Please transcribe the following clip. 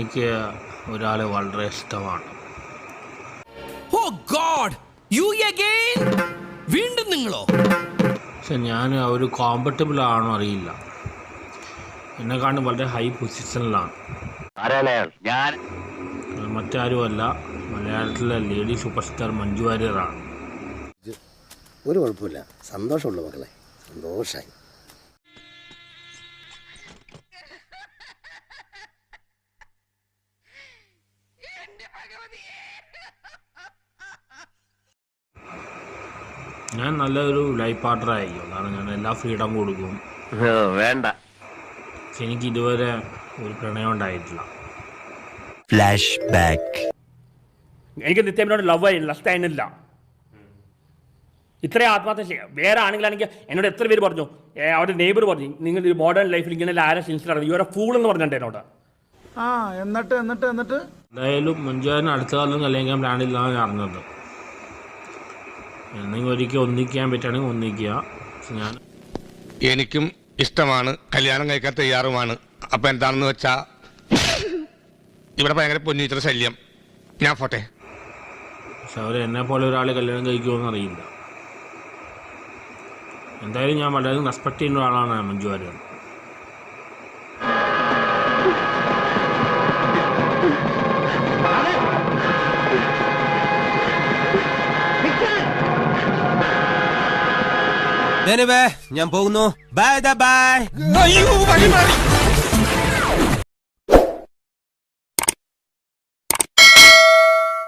എനിക്ക് ഒരാളെ വളരെ ഇഷ്ടമാണ്. ഓ ഗോഡ് യു അഗൈൻ വീണ്ടും നിങ്ങളോ? പക്ഷെ ഞാൻ ഒരു കോമ്പറ്റബിൾ ആണോ അറിയില്ല. എന്നെ എന്നെക്കാണ്ടും വളരെ ഹൈ പൊസിഷനിലാണ് ഞാൻ. മറ്റാരുമല്ല മലയാളത്തിലെ ലേഡി സൂപ്പർ സ്റ്റാർ മഞ്ജു വാര്യറാണ് ഒരു കുഴപ്പമില്ല. സന്തോഷമുള്ള മക്കളെ. സന്തോഷമായി ഞാൻ നല്ലൊരു ലൈഫ് പാർട്ണർ ആയിരിക്കും. കാരണം ഞാൻ എല്ലാ ഫ്രീഡം കൊടുക്കും. വേണ്ട. പക്ഷെ എനിക്ക് ഇതുവരെ ഒരു പ്രണയം ഉണ്ടായിട്ടില്ല. ഫ്ലാഷ് ബാക്ക് എനിക്ക് നിത്യമനോട് ലവ് ലസ്റ്റ് ആയിരുന്നില്ല ഇത്രയും ആത്മഹത്യ ചെയ്യാം. വേറെ ആണെങ്കിലാണെങ്കിൽ എന്നോട് എത്ര പേര് പറഞ്ഞു? അവരുടെ നെയ്ബർ പറഞ്ഞു നിങ്ങൾ മോഡേൺ ലൈഫിൽ ഇങ്ങനെ ആരെ സിൻസിലാണ് യു ആർ ഫൂൾ എന്ന് പറഞ്ഞിട്ടുണ്ട് എന്നോട്. ആ എന്നിട്ട് എന്നിട്ട് എന്നിട്ട്? എന്തായാലും മുൻചാരൻ അടുത്ത കാലം കല്യാണിക്കാൻ പ്ലാനില്ലാന്ന് ഞാൻ അറിഞ്ഞത്. എന്തെങ്കിലും ഒരിക്കൽ ഒന്നിക്കാൻ പറ്റുകയാണെങ്കിൽ ഒന്നിക്കുക. ഞാൻ എനിക്കും ഇഷ്ടമാണ്. കല്യാണം കഴിക്കാൻ തയ്യാറുമാണ്. അപ്പൊ എന്താണെന്ന് വെച്ചാ ഇവിടെ ഭയങ്കര പൊന്നിച്ചിട്ട് ശല്യം. ഞാൻ പോട്ടെ. പക്ഷെ അവർ എന്നെ പോലെ ഒരാൾ കല്യാണം കഴിക്കുമെന്ന് അറിയില്ല. എന്തായാലും ഞാൻ വളരെ റെസ്പെക്ട് ചെയ്യുന്ന ഒരാളാണ് മഞ്ജു വാര്യർ ഞാൻ പോകുന്നു. ബൈ ദ ബൈ അയ്യോ വഴി മാറി.